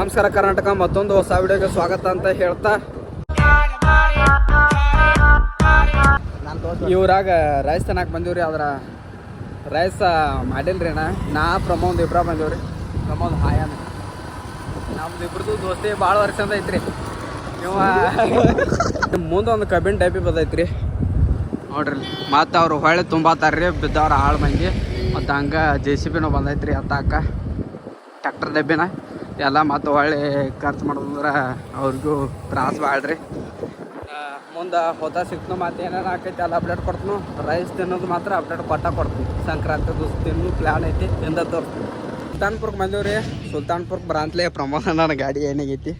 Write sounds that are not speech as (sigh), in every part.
ನಮಸ್ಕಾರ ಕರ್ನಾಟಕ, ಮತ್ತೊಂದು ಹೊಸ ವಿಡಿಯೋಗೆ ಸ್ವಾಗತ ಅಂತ ಹೇಳ್ತಾ. ಇವ್ರಾಗ ರೈಸ್ ತನಕ ಬಂದೀವ್ರಿ ಅದ್ರ ರೈಸ್ ಮಾಡಿಲ್ರಿ ಅಣ್ಣ. ನಾ ಪ್ರಮೋದ್ ಇಬ್ರ ಬಂದಿವ್ರಿ. ಪ್ರಮೋದ್ ಹಾಯನ್ ನಮ್ದು ಇಬ್ರದ್ದು ದೋಸ್ತಿ ಭಾಳ ವರ್ಷದಿಂದ ಐತ್ರಿ. (laughs) ಮುಂದೆ ಒಂದು ಕಬ್ಬಿನ ಟೈಪಿ ಬದೈತ್ರಿ. ನೋಡ್ರಿ, ಮತ್ತು ಅವ್ರು ಹೊಳೆ ತುಂಬಾತಾರ್ರಿ, ಬಿದ್ದವ್ರ ಹಾಳು ಮಂದಿ. ಮತ್ತು ಹಂಗೆ ಜೆ ಸಿ ಬಿನೂ ಬಂದೈತ್ರಿ ಅತ್ತಾಕ. ಟ್ಯಾಕ್ಟರ್ ಡಬ್ಬಿನ. ಎಲ್ಲ ಮತ್ತು ಹೊಳ್ಳಿ ಖರ್ಚು ಮಾಡೋದಂದ್ರೆ ಅವ್ರಿಗೂ ತ್ರಾಸ ಬಾಳ್ರಿ. ಮುಂದೆ ಹೋದ ಸಿಕ್ತು ಮತ್ತು ಏನೇನು ಆಕೈತಿ ಎಲ್ಲ ಅಪ್ಡೇಟ್ ಕೊಡ್ತೀನಿ ರೈಸ್ ತಿನ್ನೋದು ಮಾತ್ರ ಅಪ್ಡೇಟ್ ಕೊಟ್ಟ ಕೊಡ್ತೀನಿ. ಸಂಕ್ರಾಂತಿ ದಿವಸ ತಿನ್ನು ಪ್ಲ್ಯಾನ್ ಐತಿ, ಎಂದ ತೋರಿಸ್ತೀನಿ. ಸುಲ್ತಾನ್ಪುರ್ಗೆ ಬಂದೀವ್ರಿ. ಸುಲ್ತಾನ್ಪುರ್ಗೆ ಬರಂತಲೇ ಪ್ರಮೋದ ನನ್ನ ಗಾಡಿ ಏನಾಗೈತಿ.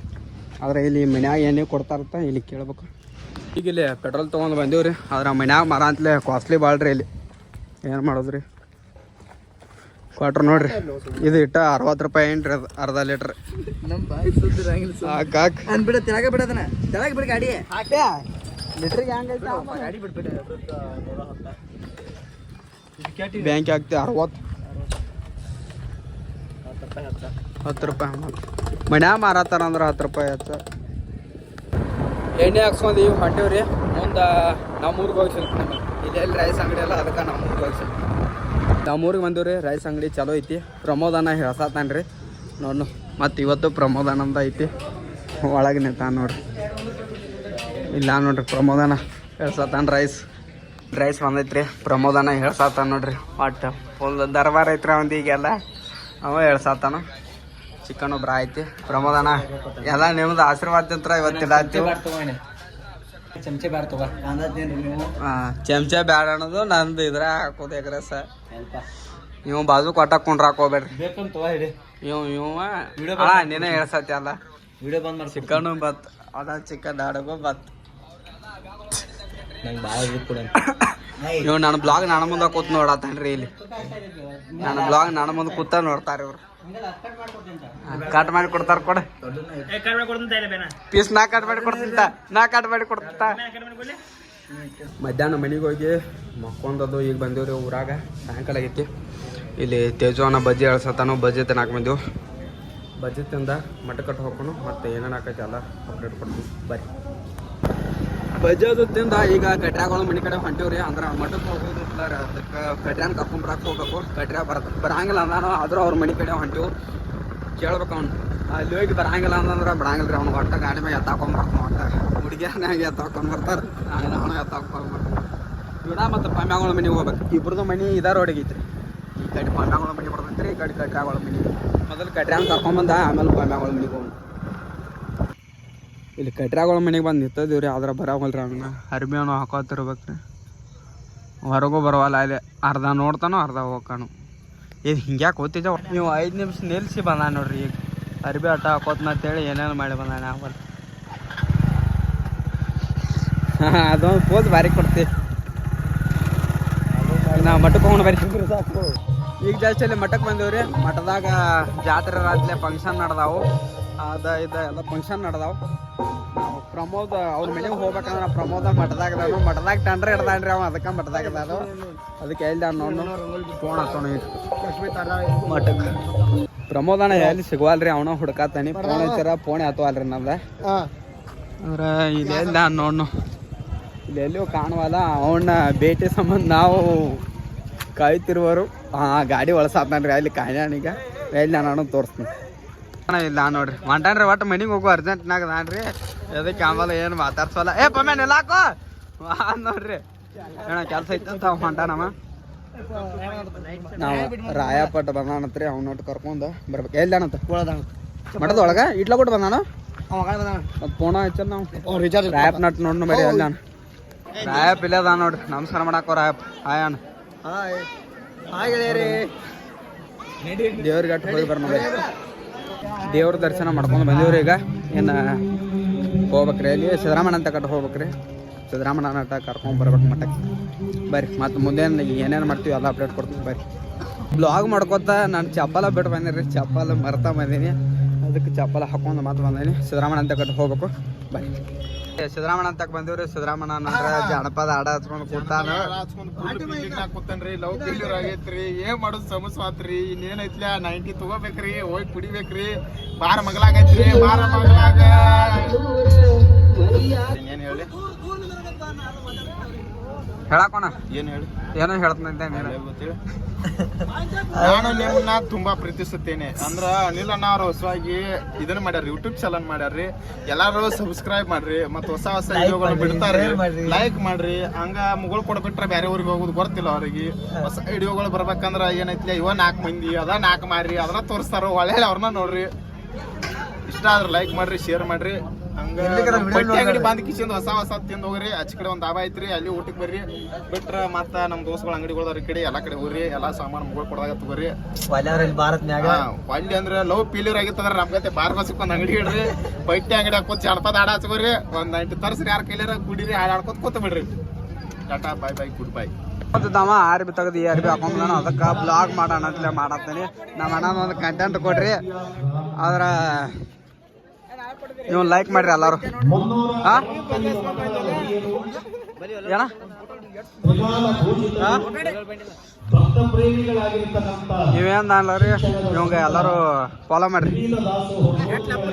ಆದ್ರೆ ಇಲ್ಲಿ ಮನ್ಯಾಗ ಏನೇ ಕೊಡ್ತಾರಂತ ಇಲ್ಲಿ ಕೇಳ್ಬೇಕು. ಈಗ ಇಲ್ಲಿ ಪೆಟ್ರೋಲ್ ತೊಗೊಂಡು ಬಂದೀವ್ರಿ. ಆದ್ರೆ ಮನ್ಯಾಗ ಮರ ಅಂತಲೇ ಕಾಸ್ಟ್ಲಿ ಭಾಳ್ರಿ ಇಲ್ಲಿ. ಏನು ಮಾಡೋದ್ರಿ? ಕ್ವಾಟ್ರ್ ನೋಡ್ರಿ. ಇದು ಇಟ್ಟ ಅರವತ್ತು ರೂಪಾಯಿ ಏನ್ರಿ ಅದು ಅರ್ಧ ಲೀಟ್ರ್. ಹಾಕ್ ಅನ್ಬಿಡ ತೆಳಗ ಬಿಡದನ ತೆಳಗ ಬಿಡ ಗಾಡಿ. ಹಾಕ್ಯಾ? ಲೀಟ್ರಿಗೆ ಹೆಂಗೈತೆ ಗಾಡಿ ಬಿಟ್ಬಿಡ ಬ್ಯಾಂಕ್ ಹಾಕ್ತಿ ಅರವತ್ತು. ಹತ್ತು ರೂಪಾಯಿ ಮನ್ಯಾಗ ಮಾರತ್ತಾರ ಅಂದ್ರೆ ಹತ್ತು ರೂಪಾಯಿ ಹತ್ತು ಎಣ್ಣೆ ಹಾಕ್ಸ್ಕೊಂಡು ಇವು ಹೊಂಟೀವ್ರಿ. ಮುಂದೆ ನಮ್ಮೂರಿಗೆ ಹೋಗಿ ಇಲ್ಲಿ ಎಲ್ಲಿ ರೈಸ್ ಅಂಗಡಿ ಎಲ್ಲ ಅದಕ್ಕೆ ನಮ್ಮೂರಿಗೆ ಹೋಗಿ ನಮ್ಮೂರಿಗೆ ಬಂದೀವ್ರಿ ರೈಸ್ ಅಂಗಡಿ ಚಲೋ ಐತಿ. ಪ್ರಮೋದನ ಹೇಳ್ಸಾತಾನೆ ರೀ ನೋಡು ಮತ್ತು ಇವತ್ತು ಪ್ರಮೋದನಂದ ಐತಿ. ಒಳಗೆ ನಿಂತಾನ ನೋಡ್ರಿ. ಇಲ್ಲ ನೋಡ್ರಿ, ಪ್ರಮೋದನ ಹೇಳ್ಸತಾನ ರೈಸ್. ರೈಸ್ ಬಂದೈತ್ರಿ, ಪ್ರಮೋದನ ಹೇಳ್ಸಾತಾನ ನೋಡ್ರಿ. ಒಟ್ಟು ಫುಲ್ ದರ್ಬಾರ್ ಐತ್ರಿ ಅವಂದ ಈಗೆಲ್ಲ. ಅವ ಹೇಳ್ಸಾತಾನ. ಚಿಕನ್ ಒಬ್ರ ಐತಿ ಪ್ರಮೋದನ ಎಲ್ಲ ನಿಮ್ದು ಆಶೀರ್ವಾದ ಇವತ್ತಿಲ್ಲ ಚಮಚೆ ತಗೋ. ಅಂದತ್ತೇನ್ರಿ ನೀವು? ಚಮಚ ಬ್ಯಾಡ ಅನ್ನೋದು ನಂದು ಇದ್ರ ಹಾಕೋದು ಸರ್ ಇವ್ ಬಾಜು ಕೊಟ್ಟಾಗ ಕುಂಡ್ರ ಹಾಕೋಬೇಡ್ರಿ. ಬೇಕಂತ ತಗೋ ಹಿಡಿ ಇವ್ ಅಲ್ಲ ನೀನೇ ಹೇಳ್ಸತಿ ಅಲ್ಲ. ವಿಡಿಯೋ ಬಂದ್ ಮಾಡಿ ಚಿಕನ್ ಬತ್ ಅದ ಚಿಕನ್ ಅಡಗು ಬತ್. ನಂಗೆ ಭಾಳ ಇದು ಕೊಡ (coughs) ಇವ್ ನನ್ನ ಬ್ಲಾಗ್ ನನ್ನ ಮುಂದೆ ಕೂತ್ ನೋಡತ್ತನ್ರಿ ಇಲ್ಲಿ. ನನ್ನ ಬ್ಲಾಗ್ ನನ್ನ ಮುಂದೆ ಕೂತ ನೋಡ್ತಾರ ಇವ್ರು. ಕಟ್ ಮಾಡಿ ಕೊಡ್ತಾರ ಕೊಡ. ಪೀಸ್ ನಾ ಕಟ್ ಮಾಡಿ ಕೊಡ್ತಿತ್ತ ನಾ ಕಟ್ ಮಾಡಿ ಕೊಡ್ತಿದ್ದ. ಮಧ್ಯಾಹ್ನ ಮನೆಗೆ ಹೋಗಿ ಮಕ್ಕೊಂದದು ಈಗ ಬಂದೀವ್ರಿ ಊರಾಗ ಸಾಯಂಕಾಲ ಆಗೈತಿ. ಇಲ್ಲಿ ತೇಜೋನ ಬಜ್ಜಿ ಅಳ್ಸತ್ತಾನು ಬಜ್ಜಿ ತಿನ್ನಾಕ ಬಂದೆವು. ಬಜ್ಜಿ ತಿಂದ ಮಟ್ಟ ಕಟ್ಟು ಹೋಗ್ಕೊಂಡು ಮತ್ತೆ ಏನೇನು ಹಾಕೈತಿ ಎಲ್ಲ ಅಪ್ಡೇಟ್ ಕೊಡ್ತೀವಿ ಬರ್ರಿ. ಬಜ್ಜಿ ಅದು ತಿಂದ ಈಗ ಕಟ್ರ್ಯಾಗಳು ಮನೆ ಕಡೆ ಹೊಂಟಿವ್ರಿ, ಅಂದ್ರೆ ಮಠಕ್ಕೆ ಹೋಗೋದು ಅದಕ್ಕೆ ಕಟ್ರ್ಯಾನ ಕರ್ಕೊಂಬರಕ್ಕೆ ಹೋಗಬೇಕು. ಕಟ್ರ್ಯಾ ಬರ ಬರಂಗಿಲ್ಲ ಅಂದಾನು, ಆದ್ರೂ ಅವ್ರ ಮನೆ ಕಡೆ ಹೊಂಟಿವು. ಕೇಳ್ಬೇಕು ಅವ್ನು. ಅಲ್ಲಿ ಹೋಗಿ ಬರಂಗಿಲ್ಲ ಅಂತಂದ್ರೆ ಬರಂಗಿಲ್ಲ ರೀ ಅವ್ನು ಹೊಟ್ಟೆ ಗಾಡಿ ಮೇಲೆ ಎತ್ತಾಕೊಂಡು ಬರ್ತಾನ ಒಟ್ಟ ಹುಡುಗಿಯರ್ನಾಗ ಎತ್ತಾಕೊಂಡು ಬರ್ತಾರೆ. ನಾನು ಅವನು ಎತ್ತಾಕೊಂಡು ಬರ್ತಾನೆ. ಇವಡ ಮತ್ತು ಪಮ್ಯಾಗಳ ಮನೆಗೆ ಹೋಗ್ಬೇಕು. ಇಬ್ರದ್ದು ಮನೆ ಇದ ರೋಡಿಗೆ ಐತ್ರಿ. ಈ ಕಡೆ ಪಮ್ಯಾಗಳ ಮನೆ ಬರ್ತೈತ್ರಿ, ಈ ಕಡೆ ಕಟ್ರ್ಯಾಗಳ ಮನೆ. ಮೊದಲು ಕಟ್ರ್ಯಾನ ಕರ್ಕೊಂಬಂದ ಆಮೇಲೆ ಪಮ್ಯಾಗಳ ಮನೆಗೆ ಹೋಗಿ ಇಲ್ಲಿ ಕಟ್ರ್ಯಾಗಳ ಮನೆಗೆ ಬಂದು ನಿಂತದಿವ್ರಿ ಆದ್ರೆ ಬರವಲ್ರಿ ಅವನ್ನ ಅರ್ಬಿ ಅವನು ಹಾಕೋತಿರ್ಬೇಕ್ರಿ. ಹೊರಗೂ ಬರವಲ್ಲ ಅಲ್ಲಿ ಅರ್ಧ ನೋಡ್ತಾನೋ ಅರ್ಧ ಹೋಗ್ಕಾನು ಇದು ಹಿಂಗ್ಯಾಕೆ ಓದ್ತಿದ್ದ ನೀವು ಐದು ನಿಮಿಷ ನಿಲ್ಸಿ ಬಂದ ನೋಡ್ರಿ ಈಗ. ಅರ್ಬಿ ಆಟ ಹಾಕೋತ್ನ ಅಂತೇಳಿ ಏನೇನು ಮಾಡಿ ಬಂದಾನ ಅವಲ್ ಅದೊಂದು ಪೋಸ್ ಭಾರಿ ಕೊಡ್ತಿ. ನಾ ಮಠಕ್ಕೆ ಹೋಗೋಣ ಬರೀ ಈಗ ಜಾಸ್ತಿ ಅಲ್ಲಿ ಮಠಕ್ಕೆ ಬಂದೇವ್ರಿ. ಮಠದಾಗ ಜಾತ್ರೆ ರಾತ್ರಿ ಫಂಕ್ಷನ್ ನಡೆದಾವು. ಅದ ಇದ ಎಲ್ಲ ಫಂಕ್ಷನ್ ನಡೆದಾವು. ನಾವು ಪ್ರಮೋದ್ ಅವ್ರ ಮನೆಗೆ ಹೋಗ್ಬೇಕಂದ್ರೆ ಪ್ರಮೋದ ಮಠದಾಗ ಮಠದಾಗ ಟಂಡ್ರ ಹಿಡ್ದಾನ್ರಿ ಅವ ಅದಕ್ಕೆ ಮಠದಾಗ ಅದು ಅದಕ್ಕೆ ಎಲ್ಲಿ ನೋಡು ಫೋನ್ ಹಚ್ಚೋಣ ಮಠಕ್ಕೆ ಪ್ರಮೋದನ ಎಲ್ಲಿ ಸಿಗುವಲ್ರಿ? ಅವನ ಹುಡ್ಕಾತಾನಿ. ಫೋನ್ ಹಚ್ಚಾರ ಫೋನ್ ಹತ್ತುವಲ್ರಿ ನಮ್ದ. ಅಂದ್ರೆ ಇಲ್ಲಿ ಎಲ್ಲಿ ನೋಡ್ನು? ಇಲ್ಲಿ ಎಲ್ಲಿಯೂ ಕಾಣುವಲ್ಲ ಅವನ ಭೇಟಿ ಸಂಬಂಧ ನಾವು ಕಾಯ್ತಿರುವರು ಹಾ ಗಾಡಿ ಒಳಸಾತಾನ್ರಿ ಅಲ್ಲಿ ಕಾಯ್ದಾನೀಗ ಎಲ್ಲಿ ನಾನು ತೋರಿಸ್ತೀನಿ. ಇಲ್ಲ ನೋಡ್ರಿ. ಹೊಂಟಾನ್ರಿ ಒಟ್ಟು ಮನಿಗೆ ಹೋಗು ಅರ್ಜೆಂಟ್ನಾಗ ನಾನ್ರಿ ಅದಕ್ಕೆ ಆಮೇಲೆ ಏನು ಮಾತಾಡ್ಸೋಲ್ಲ. ಏ ಪೊಮ್ಮೆ ನೆಲಾಕೋ ನೋಡ್ರಿ. ಅಣ್ಣ ಕೆಲಸ ಇತ್ತು ಅಂತ ಹೊಂಟಾನಮ್ಮ ನಾವು ರಾಯಪಟ್ಟ ಬಂದಾನತ್ರಿ ಅವ್ನೊಟ್ಟು ಕರ್ಕೊಂಡು ಬರ್ಬೇಕು. ಎಲ್ಲಿ ಅಣ್ಣತ್ತ ಮಠದ ಒಳಗ ಇಟ್ಲ ಕೊಟ್ಟು ಬಂದಾನ? ಮತ್ತೆ ಫೋನ ನಾವು. ರಿಚಾರ್ಜ್ ರಾಯಪ್ ನಟ್ ನೋಡ್ ಮರಿ ಅಲ್ಲ ರಾಯಪ್ ಇಲ್ಲ ಅದ ನೋಡ್ರಿ. ನಮಸ್ಕಾರ ಮಾಡಾಕೋ ರಾಯಪ್. ಹಾಯ್ ಅಣ್ಣ. ದೇವ್ರಿಗೆ ಅಟ್ಟು ಹೋಗಿ ಬರೋಣ ದೇವ್ರ ದರ್ಶನ ಮಾಡ್ಕೊಂಡು ಬಂದಿವ್ರಿ ಈಗ. ಏನು ಹೋಗ್ಬೇಕ್ರಿ ಅಲ್ಲಿ. ಸಿದ್ದರಾಮಣ್ಣ ಅಂತ ಕಟ್ಟು ಹೋಗ್ಬೇಕ್ರಿ. ಸಿದ್ದರಾಮಣ್ಣ ಅಂತ ಕರ್ಕೊಂಡು ಬರ್ಬೇಕು ಮಠಕ್ಕೆ. ಬರ್ರಿ, ಮತ್ತು ಮುಂದೆ ಏನೇನು ಮಾಡ್ತೀವಿ ಎಲ್ಲ ಅಪ್ಡೇಟ್ ಕೊಡ್ತೀನಿ, ಬರ್ರಿ. ಬ್ಲಾಗ್ ಮಾಡ್ಕೊತ ನಾನು ಚಪ್ಪಲ ಬಿಟ್ಟು ಬಂದಿರಿ ಚಪ್ಪಲ ಮರ್ತಾ ಬಂದೀನಿ. ಅದಕ್ಕೆ ಚಪ್ಪಲ ಹಾಕೊಂಡು ಮತ್ತೆ ಬಂದೀನಿ. ಸಿದ್ದರಾಮಣ್ಣ ಅಂತ ಕಟ್ಟು ಹೋಗ್ಬೇಕು, ಬರ್ರಿ. ಸಿದ್ದರಾಮಣ್ಣ ಅಂತ ಬಂದಿವ್ರಿ ಸಿದ್ದರಾಮಣ್ಣ ನೋಡ್ರ ಜಾನಪದ ಹಾಡ ಹಚ್ಕೊಂಡು ಕೂತಾನ. ಕೂತನ್ರಿ ಲವ್ ಫೇಲ್ಯೂರ್ ಆಗೈತ್ರಿ. ಏನ್ ಮಾಡೋದು ಸಮಸ್ಯೆ ಆತ್ರಿ. ಇನ್ನೇನೈತ್ಲ ನೈಂಟಿ ತಗೋಬೇಕ್ರಿ ಹೋಗಿ ಕುಡಿಬೇಕ್ರಿ. ಬಾರ ಮಗಳಾಗೈತ್ರಿ ಬಾರ ಮಗಳಾಗ ಏನ್ ಹೇಳಿ? ಹೇಳಕೋಣ? ಏನು ಹೇಳಿ? ಏನೋ ಹೇಳ್ತಂತೆ ನೀನು. ನಿಮ್ಮನ್ನ ತುಂಬಾ ಪ್ರೀತಿಸುತ್ತೇನೆ. ಅಂದ್ರ ಅನಿಲ್ ಅಣ್ಣ ಅವ್ರ ಹೊಸವಾಗಿ ಇದನ್ನ ಮಾಡ್ಯಾರ ಯೂಟ್ಯೂಬ್ ಚಾನಲ್ ಮಾಡ್ಯಾರ್ರಿ. ಎಲ್ಲಾರು ಸಬ್ಸ್ಕ್ರೈಬ್ ಮಾಡ್ರಿ ಮತ್ತ ಹೊಸ ಹೊಸ ವಿಡಿಯೋಗಳು ಬಿಡ್ತಾರೆ ಲೈಕ್ ಮಾಡ್ರಿ. ಹಂಗ ಮುಗಳು ಕೊಡ್ಬಿಟ್ರೆ ಬೇರೆ ಊರಿಗೆ ಹೋಗೋದು ಗೊತ್ತಿಲ್ಲ ಅವ್ರಿಗೆ. ಹೊಸ ವಿಡಿಯೋಗಳು ಬರ್ಬೇಕಂದ್ರ ಏನೈತಿ ಇವ ನಾಲ್ಕು ಮಂದಿ ಅದ ನಾಲ್ಕು ಮಾರಿ ಅದನ್ನ ತೋರಿಸ್ತಾರ ಒಳ್ಳೆ ಅವ್ರನ್ನ ನೋಡ್ರಿ. ಇಷ್ಟ ಆದ್ರೆ ಲೈಕ್ ಮಾಡ್ರಿ ಶೇರ್ ಮಾಡ್ರಿ. ಅಂಗಡಿ ಬಂದ್ ಕಿಶಿಂದ ಹೊಸ ಹೊಸ ತಿಂದ್ ಹೋಗ್ರಿ. ಆಚೆ ಕಡೆ ಒಂದ್ ದಾಬಾ ಐತ್ರಿ ಅಲ್ಲಿ ಊಟಕ್ಕೆ ಬರ್ರಿ. ಬಿಟ್ರ ಮತ್ತ ನಮ್ ದೋಸ್ತಗಳ ಅಂಗಡಿಗಳು ಈ ಕಡೆ ಎಲ್ಲಾ ಕಡೆ ಹೋಗ್ರಿ. ಎಲ್ಲಾ ಸಾಮಾನು ಮುಗಳು ಕೊಡದಾಗ ತಗೋರಿ. ಹಾ, ಒಳ್ಳೆ ಅಂದ್ರೆ ಲವ್ ಫೀಲಿಯರ್ ಆಗಿತ್ತಂದ್ರ ನಮ್ಗತೆ ಬಾರ್ ಬಸ್ಕ್ ಒಂದ್ ಅಂಗಡಿ ಇಡ್ರಿ. ಬಟ್ಟೆ ಅಂಗಡಿ ಹಾಕೋತ್ ಜಡಪದ ಆಡ ಹಚ್ಕೋರಿ. ಒಂದ್ ನೈಂಟಿ ತರ್ಸ್ರಿ ಯಾರ ಕೈಲಾರ ಕುಡಿರಿ ಹಾಡ್ ಹಾಡ್ಕೊತ ಕೂತ ಬಿಡ್ರಿ. Tata bye bye good bye ತಮ್ಮ ಆರ್ಬಿ ತೆಗ್ದು ಈ ಅರ್ಬಿ ಹಾಕೊಂಡ್ ನಾನು ಅದಕ್ಕೆ ಬ್ಲಾಗ್ ಮಾಡೋಣ ಅಂತಲೇ ಮಾಡತ್ತೀನಿ. ನಮ್ಮ ಅಣ್ಣನ ಒಂದು ಕಂಟೆಂಟ್ ಕೊಡ್ರಿ. ಆದ್ರ ನೀವು ಲೈಕ್ ಮಾಡ್ರಿ ಎಲ್ಲಾರು. ಏನ? ನೀವೇನ್ ಅನ್ಲರಿ ಇವಂಗ ಎಲ್ಲಾರು ಫಾಲೋ ಮಾಡ್ರಿ.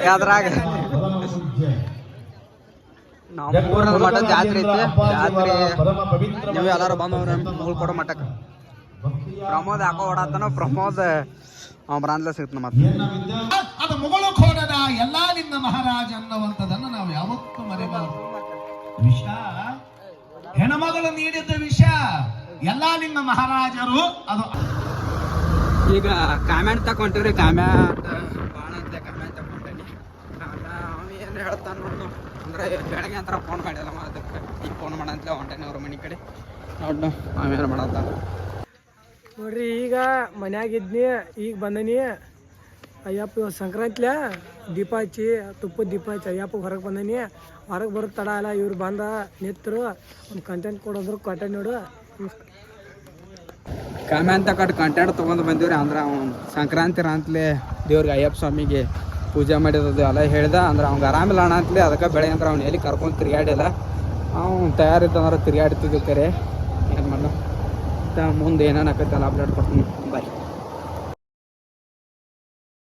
ಯಾವ್ದ್ರಾಗ ನಮ್ಮ ಊರ ಮಠ ಜಾತ್ರೆ ಐತಿ. ಜಾತ್ರೆ, ನೀವು ಎಲ್ಲಾರು ಬಂದವ್ರ ಮುಳ್ಕೊಡೋ ಮಠಕ್ಕೆ ಪ್ರಮೋದ್ ಯಾಕೋ ಓಡಾತನ ಪ್ರಮೋದ್, ಅವ ಬ್ರಾಂದ್ಲೆ ಸಿಗ್ತಾನ ಮತ್ತೆ ಎಲ್ಲಾ ಮಹಾರಾಜ ಅನ್ನುವಂಥದ್ದನ್ನು ನಾವು ಯಾವತ್ತೂ ಮರೆಯಬಾರದು. ವಿಷ. ಹೆಣಮಗಳು ನೀಡಿದ್ದ ವಿಷ. ಎಲ್ಲ ನಿಮ್ಮ ಮಹಾರಾಜರು ಅದು. ಈಗ ಕಾಮೆಂಟ್ ತಗೊಂತೀವ್ರಿ ಕಾಮೆಂಟ್ ಭಾಳ ಅಂತ ಕಾಮೆಂಟ್ ತಗೊಂಡೇನಿ ಕಾಮ್ಯಾ ಅವ ಏನು ಹೇಳ್ತಾನೆ ನೋಡು ಅಂದ್ರೆ ಬೆಳಗ್ಗೆ ಅಂತ ಫೋನ್ ಮಾಡಿಲ್ಲ ಅದಕ್ಕೆ. ಈಗ ಫೋನ್ ಮಾಡಂತಲೇ ಹೊಂಟೇನೆ ಅವ್ರ ಮನೆ ಕಡೆ. ನೋಡು ಆಮೇಲೆ ಮಾಡಂತ. ನೋಡ್ರಿ ಈಗ ಮನ್ಯಾಗ ಇದ್ನಿ ಈಗ ಬಂದನಿ. ಅಯ್ಯಪ್ಪ ಸಂಕ್ರಾಂತಿಲ ದೀಪ ಹಚ್ಚಿ ತುಪ್ಪದ ದೀಪ ಹಚ್ಚಿ ಅಯ್ಯಪ್ಪ ಹೊರಗೆ ಬಂದನಿ. ಹೊರಗೆ ಬರೋದು ತಡ ಅಲ್ಲ ಇವ್ರು ಬಂದ ನೆತ್ತರು ಒಂದು ಕಂಟೆಂಟ್ ಕೊಡೋದ್ರು ಕಂಟೆಂಟ್ ನೋಡು. ಅಂತ ಕಟ್ ಕಂಟೆಂಟ್ ತೊಗೊಂಡು ಬಂದಿವ್ರಿ. ಅಂದ್ರೆ ಅವ್ನು ಸಂಕ್ರಾಂತಿ ಅಂತಲೇ ದೇವ್ರಿಗೆ ಅಯ್ಯಪ್ಪ ಸ್ವಾಮಿಗೆ ಪೂಜೆ ಮಾಡಿರೋದು ಎಲ್ಲ ಹೇಳ್ದ. ಅಂದ್ರೆ ಅವ್ನಿಗೆ ಆರಾಮಿಲ್ಲ ಅಣ್ಣ ಅಂತಲೇ ಅದಕ್ಕೆ ಬೆಳೆ ಅಂದ್ರೆ ಅವ್ನು ಎಲ್ಲಿ ಕರ್ಕೊಂಡು ತಿರ್ಗಾಡಿಲ್ಲ ಅವ್ನು ತಯಾರಿದ್ದಂದ್ರೆ ತಿರ್ಗಾಡ್ತಿದ್ವಿ ಕರೆ ಏನು ಮಾಡ ಮುಂದೆ ಏನೇನು ಆಕೈತೆ ಅಪ್ಡೇಟ್ ಕೊಡ್ತೀನಿ. ಬಾಯ್.